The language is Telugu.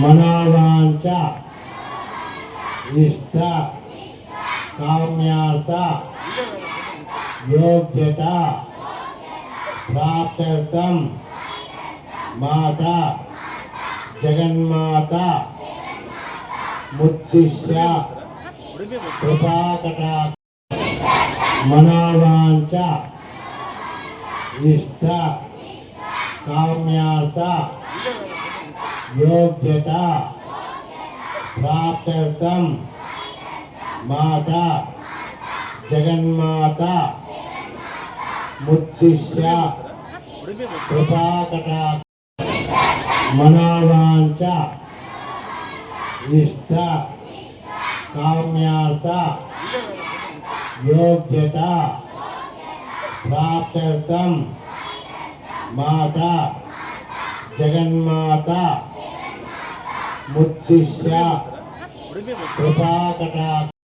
మనోవాంఛ ఇష్ట కామ్యార్థ యోగ్యత ప్రాప్త్యర్థం మాత జగన్మాత ముద్దిశ్య కృపాకటా మనోవాంఛ ఇష్ట కామ్యార్థ యోగ్యత ప్రాప్త్యర్థం మాత జగన్మాత ముద్దిశ్య కృపాకటా మనోవాంఛ ఇష్ట కామ్యార్థ యోగ్యత ప్రాప్త్యర్థం మాత జగన్మాత ముద్దిశ్య కృపాకటా